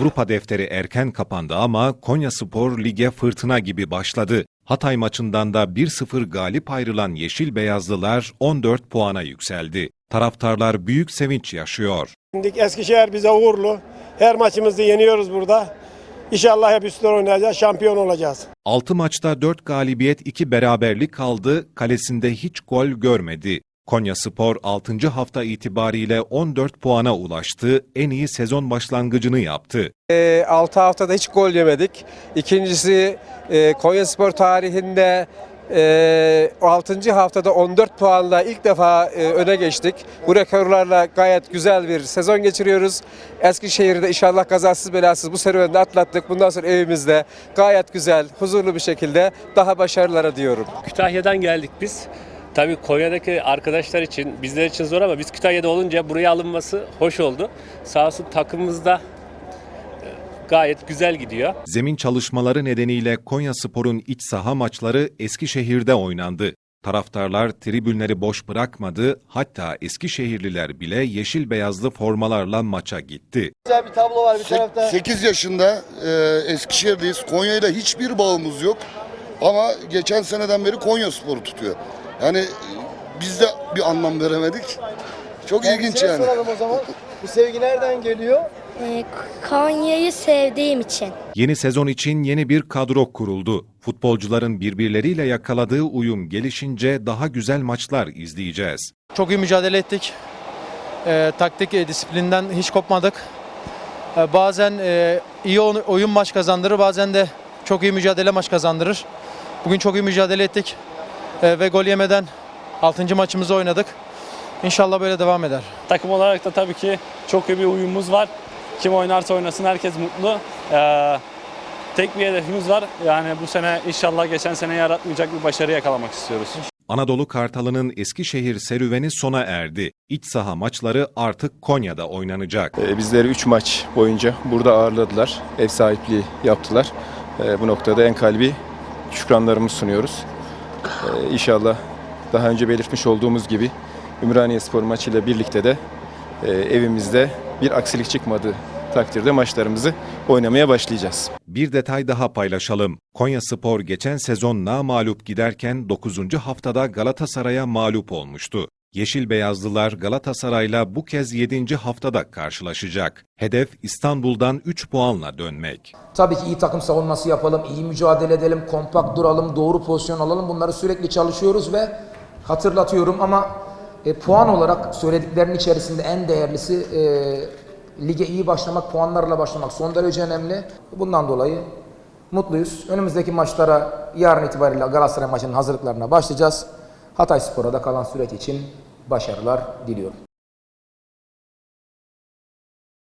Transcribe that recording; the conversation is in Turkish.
Avrupa defteri erken kapandı ama Konyaspor lige fırtına gibi başladı. Hatay maçından da 1-0 galip ayrılan Yeşil Beyazlılar 14 puana yükseldi. Taraftarlar büyük sevinç yaşıyor. Şimdi Eskişehir bize uğurlu. Her maçımızda yeniyoruz burada. İnşallah hep üstler oynayacağız, şampiyon olacağız. 6 maçta 4 galibiyet 2 beraberlik kaldı, kalesinde hiç gol görmedi. Konyaspor 6. hafta itibariyle 14 puana ulaştı, en iyi sezon başlangıcını yaptı. 6 haftada hiç gol yemedik. İkincisi e, Konyaspor tarihinde e, 6. haftada 14 puanla ilk defa e, öne geçtik. Bu rekorlarla gayet güzel bir sezon geçiriyoruz. Eskişehir'de inşallah kazasız belasız bu serüveni de atlattık. Bundan sonra evimizde gayet güzel, huzurlu bir şekilde daha başarılara diyorum. Kütahya'dan geldik biz. Tabii Konya'daki arkadaşlar için, bizler için zor ama biz Kütahya'da olunca buraya alınması hoş oldu. Sağ olsun takımımız da e, gayet güzel gidiyor. Zemin çalışmaları nedeniyle Konyaspor'un iç saha maçları Eskişehir'de oynandı. Taraftarlar tribünleri boş bırakmadı, hatta Eskişehirliler bile yeşil beyazlı formalarla maça gitti. Güzel bir tablo var bir tarafta. 8 yaşında e, Eskişehir'deyiz. Konya'yla hiçbir bağımız yok. Ama geçen seneden beri Konya Sporu tutuyor. Yani e, biz de bir anlam veremedik. Çok ilginç Size yani. soralım o zaman. Bu sevgi nereden geliyor? Ee, Konya'yı sevdiğim için. Yeni sezon için yeni bir kadro kuruldu. Futbolcuların birbirleriyle yakaladığı uyum gelişince daha güzel maçlar izleyeceğiz. Çok iyi mücadele ettik. Ee, taktik e, disiplinden hiç kopmadık. Ee, bazen e, iyi oy- oyun maç kazandırır, bazen de çok iyi mücadele maç kazandırır. Bugün çok iyi mücadele ettik ve gol yemeden 6. maçımızı oynadık. İnşallah böyle devam eder. Takım olarak da tabii ki çok iyi bir uyumumuz var. Kim oynarsa oynasın herkes mutlu. Ee, tek bir hedefimiz var. Yani bu sene inşallah geçen sene yaratmayacak bir başarı yakalamak istiyoruz. Anadolu Kartalı'nın Eskişehir serüveni sona erdi. İç saha maçları artık Konya'da oynanacak. E, Bizleri 3 maç boyunca burada ağırladılar. Ev sahipliği yaptılar. E, Bu noktada en kalbi şükranlarımızı sunuyoruz. E, İnşallah daha önce belirtmiş olduğumuz gibi Ümraniye Spor maçıyla birlikte de e, evimizde bir aksilik çıkmadığı takdirde maçlarımızı oynamaya başlayacağız. Bir detay daha paylaşalım. Konya Spor geçen sezon namalup giderken 9. haftada Galatasaray'a mağlup olmuştu. Yeşil Beyazlılar Galatasaray'la bu kez 7. haftada karşılaşacak. Hedef İstanbul'dan 3 puanla dönmek. Tabii ki iyi takım savunması yapalım, iyi mücadele edelim, kompakt duralım, doğru pozisyon alalım. Bunları sürekli çalışıyoruz ve hatırlatıyorum ama e, puan olarak söylediklerinin içerisinde en değerlisi e, lige iyi başlamak, puanlarla başlamak son derece önemli. Bundan dolayı mutluyuz. Önümüzdeki maçlara yarın itibariyle Galatasaray maçının hazırlıklarına başlayacağız. Hatay Spor'a da kalan süreç için başarılar diliyorum.